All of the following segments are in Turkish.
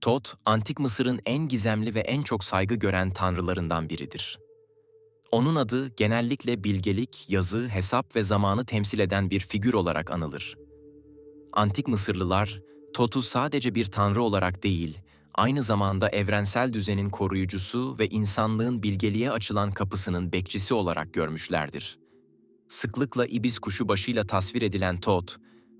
Tot, Antik Mısır'ın en gizemli ve en çok saygı gören tanrılarından biridir. Onun adı genellikle bilgelik, yazı, hesap ve zamanı temsil eden bir figür olarak anılır. Antik Mısırlılar, Tot'u sadece bir tanrı olarak değil, aynı zamanda evrensel düzenin koruyucusu ve insanlığın bilgeliğe açılan kapısının bekçisi olarak görmüşlerdir. Sıklıkla ibis kuşu başıyla tasvir edilen Tot,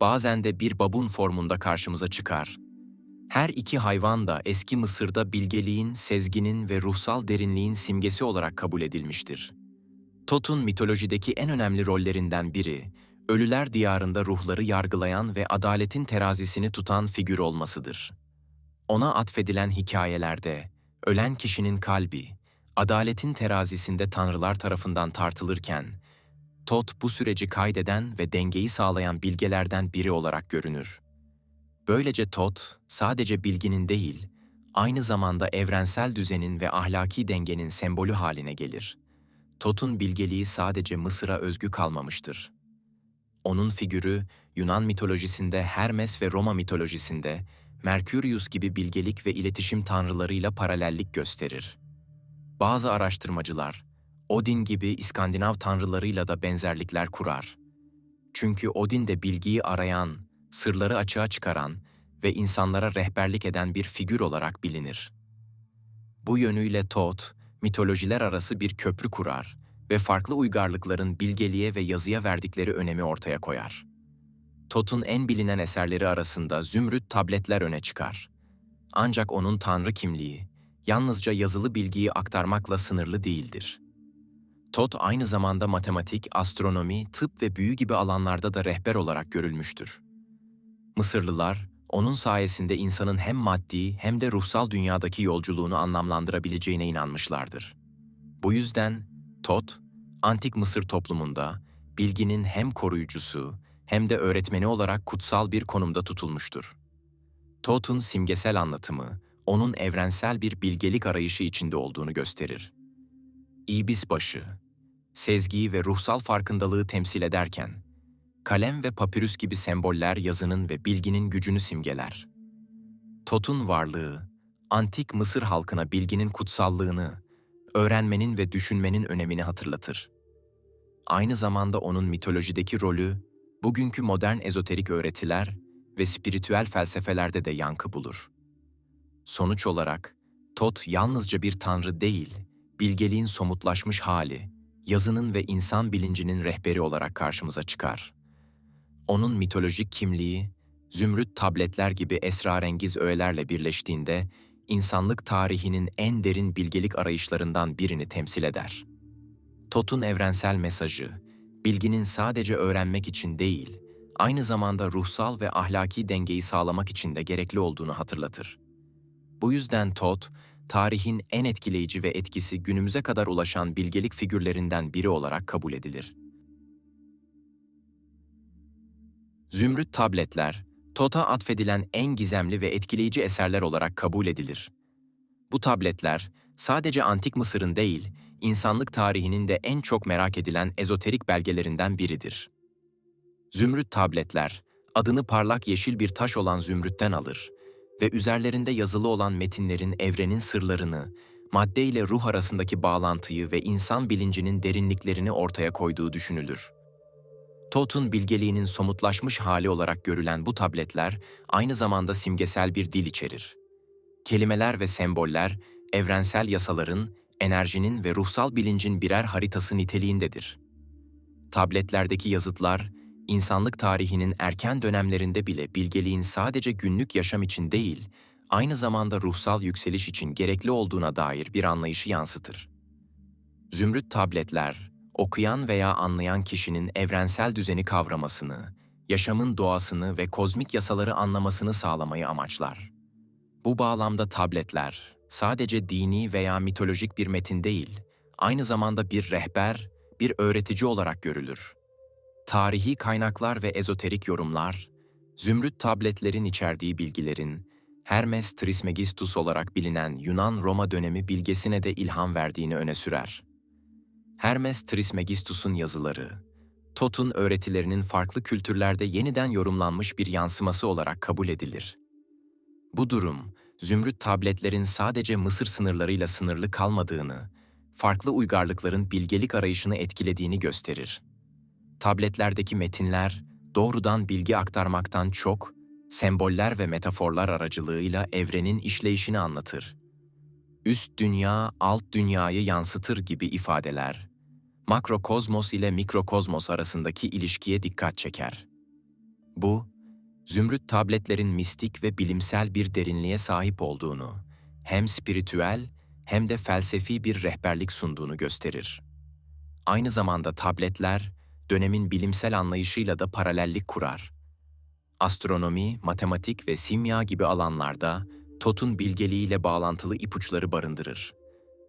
bazen de bir babun formunda karşımıza çıkar. Her iki hayvan da eski Mısır'da bilgeliğin, sezginin ve ruhsal derinliğin simgesi olarak kabul edilmiştir. Tot'un mitolojideki en önemli rollerinden biri, ölüler diyarında ruhları yargılayan ve adaletin terazisini tutan figür olmasıdır. Ona atfedilen hikayelerde, ölen kişinin kalbi, adaletin terazisinde tanrılar tarafından tartılırken, Tot bu süreci kaydeden ve dengeyi sağlayan bilgelerden biri olarak görünür. Böylece Tot, sadece bilginin değil, aynı zamanda evrensel düzenin ve ahlaki dengenin sembolü haline gelir. Tot'un bilgeliği sadece Mısır'a özgü kalmamıştır. Onun figürü, Yunan mitolojisinde Hermes ve Roma mitolojisinde Merkurius gibi bilgelik ve iletişim tanrılarıyla paralellik gösterir. Bazı araştırmacılar, Odin gibi İskandinav tanrılarıyla da benzerlikler kurar. Çünkü Odin de bilgiyi arayan, sırları açığa çıkaran ve insanlara rehberlik eden bir figür olarak bilinir. Bu yönüyle Thoth, mitolojiler arası bir köprü kurar ve farklı uygarlıkların bilgeliğe ve yazıya verdikleri önemi ortaya koyar. Thoth'un en bilinen eserleri arasında zümrüt tabletler öne çıkar. Ancak onun tanrı kimliği, yalnızca yazılı bilgiyi aktarmakla sınırlı değildir. Thoth aynı zamanda matematik, astronomi, tıp ve büyü gibi alanlarda da rehber olarak görülmüştür. Mısırlılar, onun sayesinde insanın hem maddi hem de ruhsal dünyadaki yolculuğunu anlamlandırabileceğine inanmışlardır. Bu yüzden Tot, antik Mısır toplumunda bilginin hem koruyucusu hem de öğretmeni olarak kutsal bir konumda tutulmuştur. Tot'un simgesel anlatımı, onun evrensel bir bilgelik arayışı içinde olduğunu gösterir. İbis başı, sezgiyi ve ruhsal farkındalığı temsil ederken, kalem ve papirüs gibi semboller yazının ve bilginin gücünü simgeler. Tot'un varlığı, antik Mısır halkına bilginin kutsallığını, öğrenmenin ve düşünmenin önemini hatırlatır. Aynı zamanda onun mitolojideki rolü, bugünkü modern ezoterik öğretiler ve spiritüel felsefelerde de yankı bulur. Sonuç olarak, Tot yalnızca bir tanrı değil, bilgeliğin somutlaşmış hali, yazının ve insan bilincinin rehberi olarak karşımıza çıkar. Onun mitolojik kimliği, zümrüt tabletler gibi esrarengiz öğelerle birleştiğinde, insanlık tarihinin en derin bilgelik arayışlarından birini temsil eder. Tot'un evrensel mesajı, bilginin sadece öğrenmek için değil, aynı zamanda ruhsal ve ahlaki dengeyi sağlamak için de gerekli olduğunu hatırlatır. Bu yüzden Tot, tarihin en etkileyici ve etkisi günümüze kadar ulaşan bilgelik figürlerinden biri olarak kabul edilir. Zümrüt tabletler, Tot'a atfedilen en gizemli ve etkileyici eserler olarak kabul edilir. Bu tabletler, sadece Antik Mısır'ın değil, insanlık tarihinin de en çok merak edilen ezoterik belgelerinden biridir. Zümrüt tabletler, adını parlak yeşil bir taş olan zümrütten alır ve üzerlerinde yazılı olan metinlerin evrenin sırlarını, madde ile ruh arasındaki bağlantıyı ve insan bilincinin derinliklerini ortaya koyduğu düşünülür. Tot'un bilgeliğinin somutlaşmış hali olarak görülen bu tabletler aynı zamanda simgesel bir dil içerir. Kelimeler ve semboller, evrensel yasaların, enerjinin ve ruhsal bilincin birer haritası niteliğindedir. Tabletlerdeki yazıtlar, insanlık tarihinin erken dönemlerinde bile bilgeliğin sadece günlük yaşam için değil, aynı zamanda ruhsal yükseliş için gerekli olduğuna dair bir anlayışı yansıtır. Zümrüt tabletler, okuyan veya anlayan kişinin evrensel düzeni kavramasını, yaşamın doğasını ve kozmik yasaları anlamasını sağlamayı amaçlar. Bu bağlamda tabletler, sadece dini veya mitolojik bir metin değil, aynı zamanda bir rehber, bir öğretici olarak görülür. Tarihi kaynaklar ve ezoterik yorumlar, zümrüt tabletlerin içerdiği bilgilerin, Hermes Trismegistus olarak bilinen Yunan-Roma dönemi bilgesine de ilham verdiğini öne sürer. Hermes Trismegistus'un yazıları, Tot'un öğretilerinin farklı kültürlerde yeniden yorumlanmış bir yansıması olarak kabul edilir. Bu durum, zümrüt tabletlerin sadece Mısır sınırlarıyla sınırlı kalmadığını, farklı uygarlıkların bilgelik arayışını etkilediğini gösterir. Tabletlerdeki metinler doğrudan bilgi aktarmaktan çok, semboller ve metaforlar aracılığıyla evrenin işleyişini anlatır. Üst dünya, alt dünyayı yansıtır gibi ifadeler, makrokozmos ile mikrokozmos arasındaki ilişkiye dikkat çeker. Bu, zümrüt tabletlerin mistik ve bilimsel bir derinliğe sahip olduğunu, hem spiritüel hem de felsefi bir rehberlik sunduğunu gösterir. Aynı zamanda tabletler, dönemin bilimsel anlayışıyla da paralellik kurar. Astronomi, matematik ve simya gibi alanlarda Tot'un bilgeliğiyle bağlantılı ipuçları barındırır.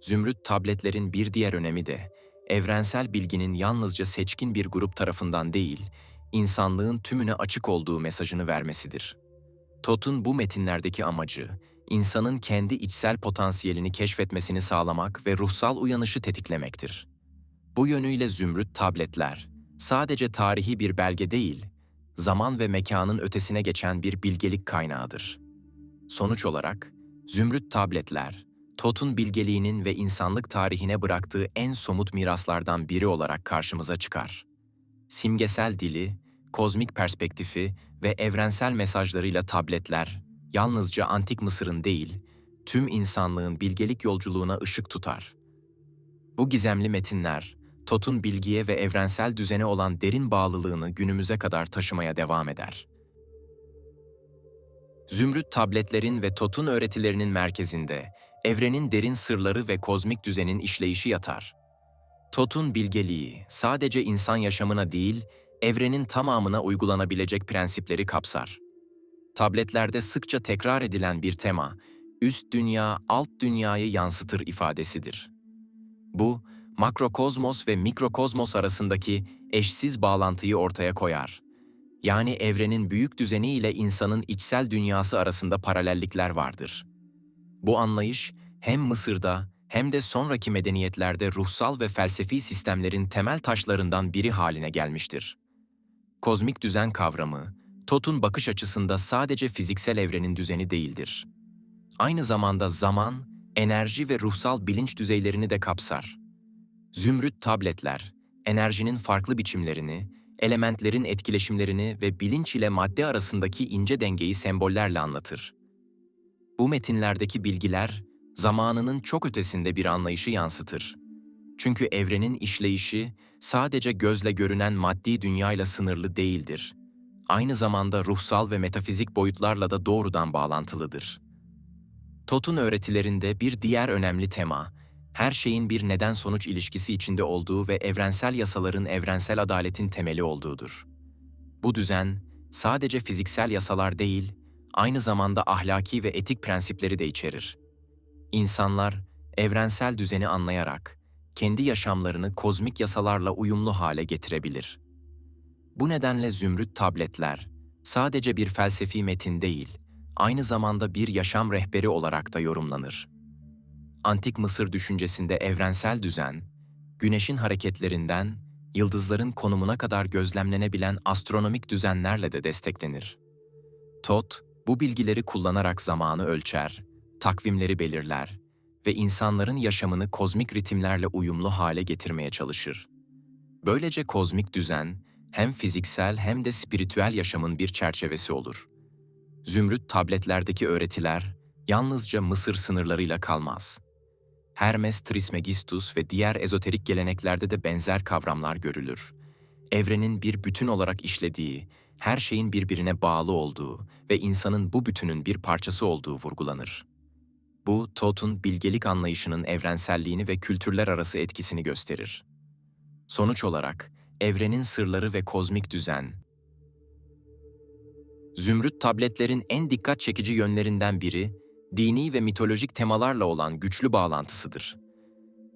Zümrüt tabletlerin bir diğer önemi de, evrensel bilginin yalnızca seçkin bir grup tarafından değil, insanlığın tümüne açık olduğu mesajını vermesidir. Tot'un bu metinlerdeki amacı, insanın kendi içsel potansiyelini keşfetmesini sağlamak ve ruhsal uyanışı tetiklemektir. Bu yönüyle zümrüt tabletler, sadece tarihi bir belge değil, zaman ve mekanın ötesine geçen bir bilgelik kaynağıdır. Sonuç olarak, zümrüt tabletler, Tot'un bilgeliğinin ve insanlık tarihine bıraktığı en somut miraslardan biri olarak karşımıza çıkar. Simgesel dili, kozmik perspektifi ve evrensel mesajlarıyla tabletler, yalnızca antik Mısır'ın değil, tüm insanlığın bilgelik yolculuğuna ışık tutar. Bu gizemli metinler, Tot'un bilgiye ve evrensel düzene olan derin bağlılığını günümüze kadar taşımaya devam eder. Zümrüt tabletlerin ve Tot'un öğretilerinin merkezinde, evrenin derin sırları ve kozmik düzenin işleyişi yatar. Tot'un bilgeliği sadece insan yaşamına değil, evrenin tamamına uygulanabilecek prensipleri kapsar. Tabletlerde sıkça tekrar edilen bir tema, üst dünya, alt dünyayı yansıtır ifadesidir. Bu, makrokozmos ve mikrokozmos arasındaki eşsiz bağlantıyı ortaya koyar. Yani evrenin büyük düzeni ile insanın içsel dünyası arasında paralellikler vardır. Bu anlayış hem Mısır'da hem de sonraki medeniyetlerde ruhsal ve felsefi sistemlerin temel taşlarından biri haline gelmiştir. Kozmik düzen kavramı, Tot'un bakış açısında sadece fiziksel evrenin düzeni değildir. Aynı zamanda zaman, enerji ve ruhsal bilinç düzeylerini de kapsar. Zümrüt tabletler, enerjinin farklı biçimlerini, elementlerin etkileşimlerini ve bilinç ile madde arasındaki ince dengeyi sembollerle anlatır. Bu metinlerdeki bilgiler, zamanının çok ötesinde bir anlayışı yansıtır. Çünkü evrenin işleyişi sadece gözle görünen maddi dünyayla sınırlı değildir. Aynı zamanda ruhsal ve metafizik boyutlarla da doğrudan bağlantılıdır. Tot'un öğretilerinde bir diğer önemli tema, her şeyin bir neden-sonuç ilişkisi içinde olduğu ve evrensel yasaların evrensel adaletin temeli olduğudur. Bu düzen, sadece fiziksel yasalar değil, aynı zamanda ahlaki ve etik prensipleri de içerir. İnsanlar, evrensel düzeni anlayarak, kendi yaşamlarını kozmik yasalarla uyumlu hale getirebilir. Bu nedenle zümrüt tabletler, sadece bir felsefi metin değil, aynı zamanda bir yaşam rehberi olarak da yorumlanır. Antik Mısır düşüncesinde evrensel düzen, güneşin hareketlerinden yıldızların konumuna kadar gözlemlenebilen astronomik düzenlerle de desteklenir. Tot, bu bilgileri kullanarak zamanı ölçer, takvimleri belirler ve insanların yaşamını kozmik ritimlerle uyumlu hale getirmeye çalışır. Böylece kozmik düzen hem fiziksel hem de spiritüel yaşamın bir çerçevesi olur. Zümrüt tabletlerdeki öğretiler yalnızca Mısır sınırlarıyla kalmaz. Hermes Trismegistus ve diğer ezoterik geleneklerde de benzer kavramlar görülür. Evrenin bir bütün olarak işlediği, her şeyin birbirine bağlı olduğu ve insanın bu bütünün bir parçası olduğu vurgulanır. Bu, Tot'un bilgelik anlayışının evrenselliğini ve kültürler arası etkisini gösterir. Sonuç olarak, evrenin sırları ve kozmik düzen, Zümrüt tabletlerin en dikkat çekici yönlerinden biri, dini ve mitolojik temalarla olan güçlü bağlantısıdır.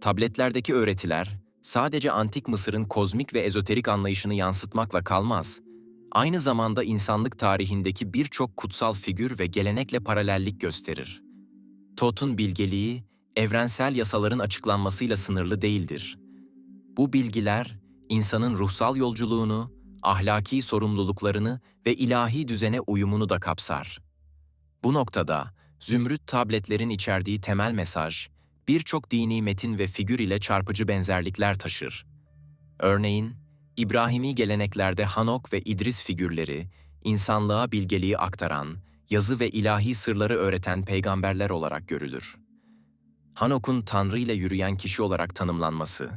Tabletlerdeki öğretiler, sadece antik Mısır'ın kozmik ve ezoterik anlayışını yansıtmakla kalmaz, aynı zamanda insanlık tarihindeki birçok kutsal figür ve gelenekle paralellik gösterir. Tot'un bilgeliği, evrensel yasaların açıklanmasıyla sınırlı değildir. Bu bilgiler, insanın ruhsal yolculuğunu, ahlaki sorumluluklarını ve ilahi düzene uyumunu da kapsar. Bu noktada, Zümrüt tabletlerin içerdiği temel mesaj, birçok dini metin ve figür ile çarpıcı benzerlikler taşır. Örneğin, İbrahimi geleneklerde Hanok ve İdris figürleri, insanlığa bilgeliği aktaran, yazı ve ilahi sırları öğreten peygamberler olarak görülür. Hanok'un Tanrı ile yürüyen kişi olarak tanımlanması,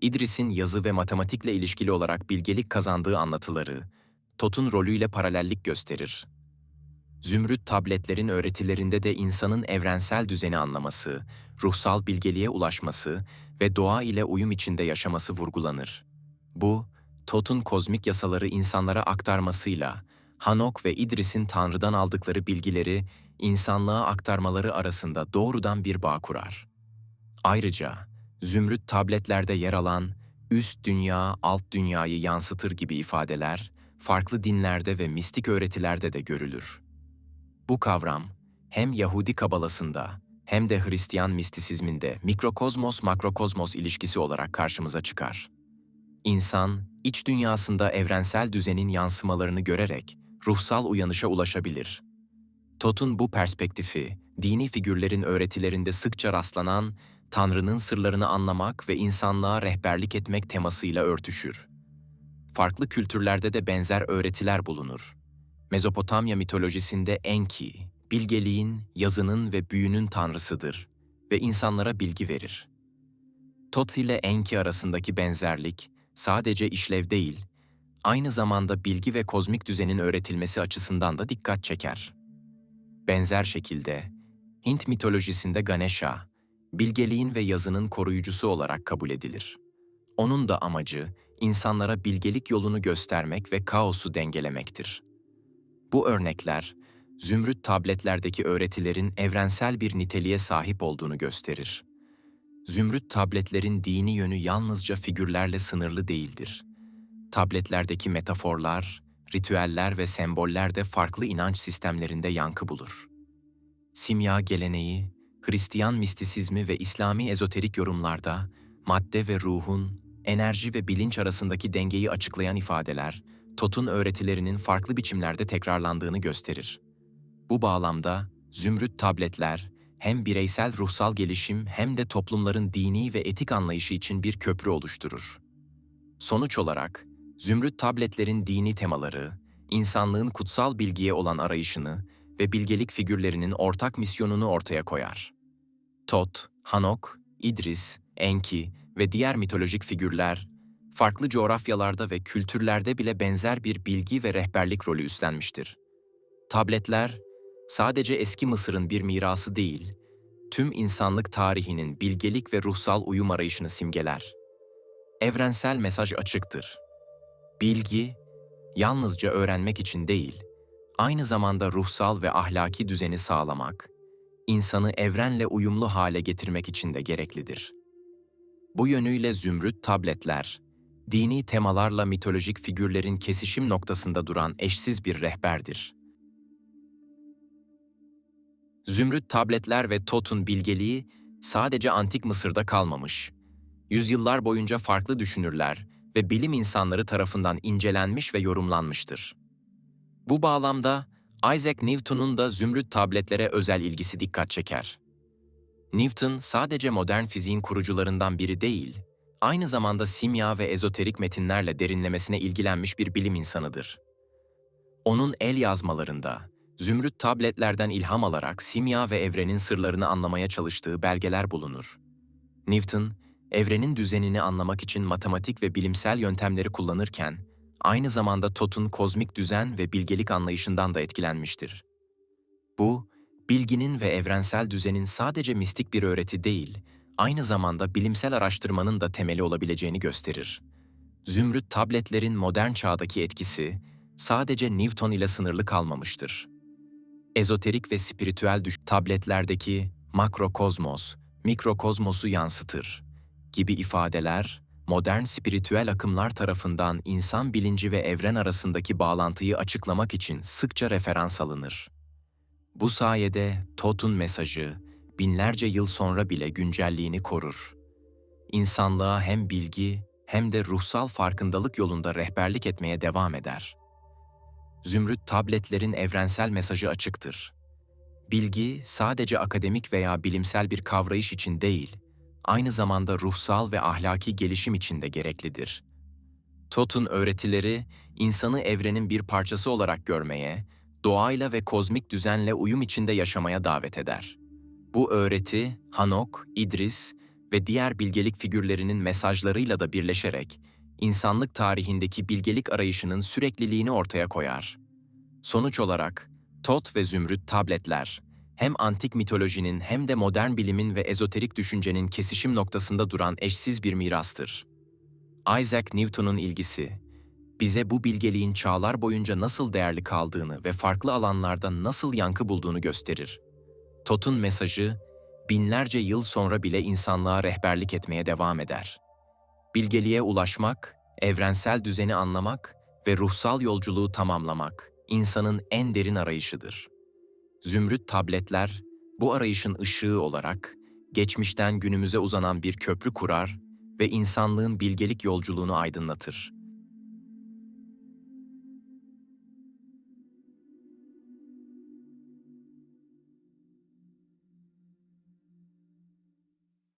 İdris'in yazı ve matematikle ilişkili olarak bilgelik kazandığı anlatıları, Tot'un rolüyle paralellik gösterir. Zümrüt tabletlerin öğretilerinde de insanın evrensel düzeni anlaması, ruhsal bilgeliğe ulaşması ve doğa ile uyum içinde yaşaması vurgulanır. Bu, Tot'un kozmik yasaları insanlara aktarmasıyla, Hanok ve İdris'in Tanrı'dan aldıkları bilgileri insanlığa aktarmaları arasında doğrudan bir bağ kurar. Ayrıca, zümrüt tabletlerde yer alan üst dünya, alt dünyayı yansıtır gibi ifadeler, farklı dinlerde ve mistik öğretilerde de görülür. Bu kavram, hem Yahudi kabalasında hem de Hristiyan mistisizminde mikrokozmos-makrokozmos ilişkisi olarak karşımıza çıkar. İnsan, iç dünyasında evrensel düzenin yansımalarını görerek ruhsal uyanışa ulaşabilir. Tot'un bu perspektifi, dini figürlerin öğretilerinde sıkça rastlanan Tanrı'nın sırlarını anlamak ve insanlığa rehberlik etmek temasıyla örtüşür. Farklı kültürlerde de benzer öğretiler bulunur. Mezopotamya mitolojisinde Enki, bilgeliğin, yazının ve büyünün tanrısıdır ve insanlara bilgi verir. Tot ile Enki arasındaki benzerlik sadece işlev değil, aynı zamanda bilgi ve kozmik düzenin öğretilmesi açısından da dikkat çeker. Benzer şekilde, Hint mitolojisinde Ganesha, bilgeliğin ve yazının koruyucusu olarak kabul edilir. Onun da amacı, insanlara bilgelik yolunu göstermek ve kaosu dengelemektir. Bu örnekler, zümrüt tabletlerdeki öğretilerin evrensel bir niteliğe sahip olduğunu gösterir. Zümrüt tabletlerin dini yönü yalnızca figürlerle sınırlı değildir. Tabletlerdeki metaforlar, ritüeller ve semboller de farklı inanç sistemlerinde yankı bulur. Simya geleneği, Hristiyan mistisizmi ve İslami ezoterik yorumlarda madde ve ruhun, enerji ve bilinç arasındaki dengeyi açıklayan ifadeler, Tot'un öğretilerinin farklı biçimlerde tekrarlandığını gösterir. Bu bağlamda zümrüt tabletler hem bireysel ruhsal gelişim hem de toplumların dini ve etik anlayışı için bir köprü oluşturur. Sonuç olarak zümrüt tabletlerin dini temaları, insanlığın kutsal bilgiye olan arayışını ve bilgelik figürlerinin ortak misyonunu ortaya koyar. Tot, Hanok, İdris, Enki ve diğer mitolojik figürler, farklı coğrafyalarda ve kültürlerde bile benzer bir bilgi ve rehberlik rolü üstlenmiştir. Tabletler, sadece eski Mısır'ın bir mirası değil, tüm insanlık tarihinin bilgelik ve ruhsal uyum arayışını simgeler. Evrensel mesaj açıktır. Bilgi, yalnızca öğrenmek için değil, aynı zamanda ruhsal ve ahlaki düzeni sağlamak, insanı evrenle uyumlu hale getirmek için de gereklidir. Bu yönüyle zümrüt tabletler, dini temalarla mitolojik figürlerin kesişim noktasında duran eşsiz bir rehberdir. Zümrüt tabletler ve Tot'un bilgeliği sadece antik Mısır'da kalmamış. Yüzyıllar boyunca farklı düşünürler ve bilim insanları tarafından incelenmiş ve yorumlanmıştır. Bu bağlamda Isaac Newton'un da zümrüt tabletlere özel ilgisi dikkat çeker. Newton sadece modern fiziğin kurucularından biri değil, aynı zamanda simya ve ezoterik metinlerle derinlemesine ilgilenmiş bir bilim insanıdır. Onun el yazmalarında, zümrüt tabletlerden ilham alarak simya ve evrenin sırlarını anlamaya çalıştığı belgeler bulunur. Newton, evrenin düzenini anlamak için matematik ve bilimsel yöntemleri kullanırken, aynı zamanda Tot'un kozmik düzen ve bilgelik anlayışından da etkilenmiştir. Bu, bilginin ve evrensel düzenin sadece mistik bir öğreti değil, aynı zamanda bilimsel araştırmanın da temeli olabileceğini gösterir. Zümrüt tabletlerin modern çağdaki etkisi sadece Newton ile sınırlı kalmamıştır. Ezoterik ve spiritüel düş tabletlerdeki makrokozmos, mikrokozmosu yansıtır gibi ifadeler modern spiritüel akımlar tarafından insan bilinci ve evren arasındaki bağlantıyı açıklamak için sıkça referans alınır. Bu sayede Tot'un mesajı binlerce yıl sonra bile güncelliğini korur. İnsanlığa hem bilgi hem de ruhsal farkındalık yolunda rehberlik etmeye devam eder. Zümrüt tabletlerin evrensel mesajı açıktır. Bilgi sadece akademik veya bilimsel bir kavrayış için değil, aynı zamanda ruhsal ve ahlaki gelişim için de gereklidir. Tot'un öğretileri, insanı evrenin bir parçası olarak görmeye, doğayla ve kozmik düzenle uyum içinde yaşamaya davet eder. Bu öğreti, Hanok, İdris ve diğer bilgelik figürlerinin mesajlarıyla da birleşerek, insanlık tarihindeki bilgelik arayışının sürekliliğini ortaya koyar. Sonuç olarak, Tot ve Zümrüt tabletler, hem antik mitolojinin hem de modern bilimin ve ezoterik düşüncenin kesişim noktasında duran eşsiz bir mirastır. Isaac Newton'un ilgisi, bize bu bilgeliğin çağlar boyunca nasıl değerli kaldığını ve farklı alanlarda nasıl yankı bulduğunu gösterir. Tot'un mesajı, binlerce yıl sonra bile insanlığa rehberlik etmeye devam eder. Bilgeliğe ulaşmak, evrensel düzeni anlamak ve ruhsal yolculuğu tamamlamak insanın en derin arayışıdır. Zümrüt tabletler bu arayışın ışığı olarak geçmişten günümüze uzanan bir köprü kurar ve insanlığın bilgelik yolculuğunu aydınlatır.